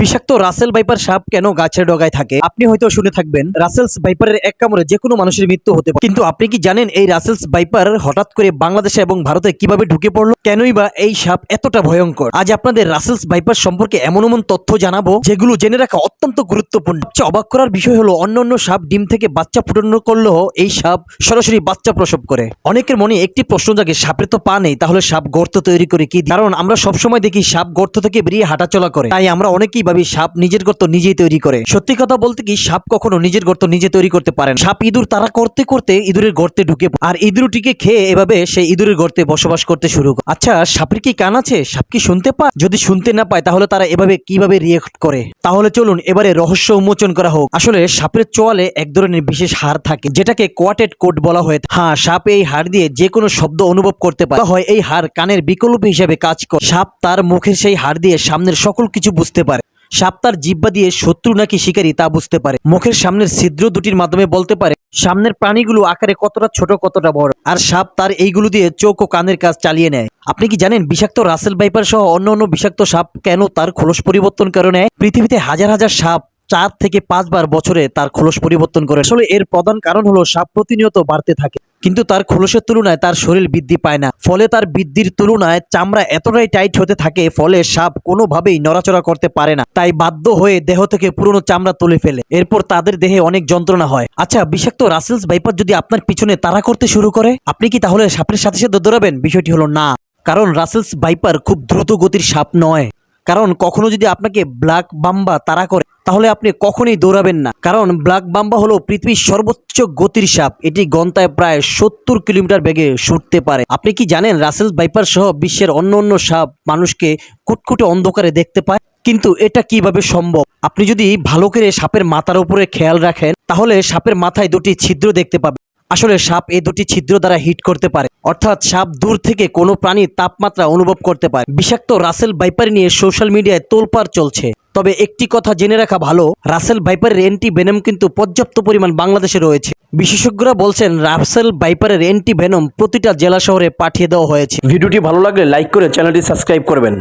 বিষাক্ত Russell viper সাপ কেন গাছের ডগায় থাকে? আপনি হয়তো শুনে থাকবেন, রাসেলস ভাইপারের এক কামড়ে যে কোনো মানুষের মৃত্যু হতে পারে। কিন্তু আপনি কি জানেন এই রাসেলস ভাইপার হঠাৎ করে বাংলাদেশে এবং ভারতে কীভাবে ঢুকে পড়ল? কেনই বা এই সাপ এতটা ভয়ঙ্কর? আজ আপনাদের রাসেলস ভাইপার সম্পর্কে এমন এমন তথ্য জানাব, যেগুলো জেনে রাখা অত্যন্ত গুরুত্বপূর্ণ। সবচেয়ে অবাক করার বিষয় হলো অন্য অন্য সাপ ডিম থেকে বাচ্চা ফুটানো করলেও এই সাপ সরাসরি বাচ্চা প্রসব করে। অনেকের মনে একটি প্রশ্ন জাগে, সাপের তো পা নেই, তাহলে সাপ গর্ত তৈরি করে কি? কারণ আমরা সবসময় দেখি সাপ গর্ত থেকে বেরিয়ে হাঁটাচলা করে। তাই আমরা অনেকেই ভাবি সাপ নিজের গর্ত নিজেই তৈরি করে। সত্যি কথা বলতে কি, সাপ কখনো নিজের গর্ত নিজে তৈরি করতে পারে না। সাপ ইঁদুর তারা করতে করতে ইঁদুরের গর্তে ঢুকে আর ইঁদুরটিকে খেয়ে এভাবে সেই ইঁদুরের গর্তে বসবাস করতে শুরু করে। আচ্ছা সাপের কি কান আছে? সাপ কি শুনতে পায়? যদি শুনতে না পায়, তাহলে তারা এভাবে কীভাবে রিয়েক্ট করে? তাহলে চলুন এবারে রহস্য উন্মোচন করা হোক। আসলে সাপের চোয়ালে এক ধরনের বিশেষ হার থাকে, যেটাকে কোয়াটেড কোড বলা হয়ে। হ্যাঁ সাপ এই হার দিয়ে যে কোনো শব্দ অনুভব করতে পারে। হয় এই হার কানের বিকল্প হিসেবে কাজ করে। সাপ তার মুখের সেই হার দিয়ে সামনের সকল কিছু বুঝতে পারে। সাপ তার জিব্বা দিয়ে শত্রু নাকি শিকারী তা বুঝতে পারে। মুখের সামনের ছিদ্র দুটির মাধ্যমে বলতে পারে, সামনের প্রাণীগুলো আকারে কতটা ছোট, কতটা বড়। আর সাপ তার এইগুলো দিয়ে চোখ ও কানের কাজ চালিয়ে নেয়। আপনি কি জানেন বিষাক্ত রাসেল বাইপার সহ অন্য অন্য বিষাক্ত সাপ কেন তার খোলস পরিবর্তন কারণে পৃথিবীতে হাজার হাজার সাপ চার থেকে পাঁচবার বছরে তার খোলস পরিবর্তন করে। আসলে এর প্রধান কারণ হলো সাপ প্রতিনিয়ত বাড়তে থাকে। কিন্তু তার খোলসের তুলনায় তার শরীর বৃদ্ধি পায় না। ফলে তার বৃদ্ধির তুলনায় চামড়া এতটাই টাইট হতে থাকে, ফলে সাপ কোনোভাবেই নড়াচড়া করতে পারে না। তাই বাধ্য হয়ে দেহ থেকে পুরনো চামড়া তুলে ফেলে। এরপর তাদের দেহে অনেক যন্ত্রণা হয়। আচ্ছা বিষাক্ত রাসেলস বাইপার যদি আপনার পিছনে তাড়া করতে শুরু করে, আপনি কি তাহলে সাপের সাথে সাথে দৌড়াবেন? বিষয়টি হলো না। কারণ রাসেলস বাইপার খুব দ্রুত গতির সাপ নয়। কারণ কখনো যদি আপনাকে ব্ল্যাক বাম্বা তারা করে তাহলে আপনি কখনোই দৌড়াবেন না। কারণ ব্ল্যাক বাম্বা হলো পৃথিবীর সর্বোচ্চ গতির সাপ। এটি গন্তায় প্রায় সত্তর কিলোমিটার বেগে ছুটতে পারে। আপনি কি জানেন রাসেল বাইপার সহ বিশ্বের অন্য অন্য সাপ মানুষকে কুটকুটে অন্ধকারে দেখতে পায়? কিন্তু এটা কীভাবে সম্ভব? আপনি যদি ভালো করে সাপের মাথার উপরে খেয়াল রাখেন, তাহলে সাপের মাথায় দুটি ছিদ্র দেখতে পাবেন। আসলে সাপ এই দুটি ছিদ্র দ্বারা হিট করতে পারে। অর্থাৎ সাপ দূর থেকে কোনো প্রাণীর তাপমাত্রা অনুভব করতে পারে। বিষাক্ত রাসেল ভাইপার নিয়ে সোশ্যাল মিডিয়ায় তোলপাড় চলছে। তবে একটি কথা জেনে রাখা ভালো, রাসেল ভাইপারের অ্যান্টি বেনম কিন্তু পর্যাপ্ত পরিমাণ বাংলাদেশে রয়েছে। বিশেষজ্ঞরা বলছেন, রাসেল ভাইপারের অ্যান্টি ভেনম প্রতিটা জেলা শহরে পাঠিয়ে দেওয়া হয়েছে। ভিডিওটি ভালো লাগলে লাইক করে চ্যানেলটি সাবস্ক্রাইব করবেন।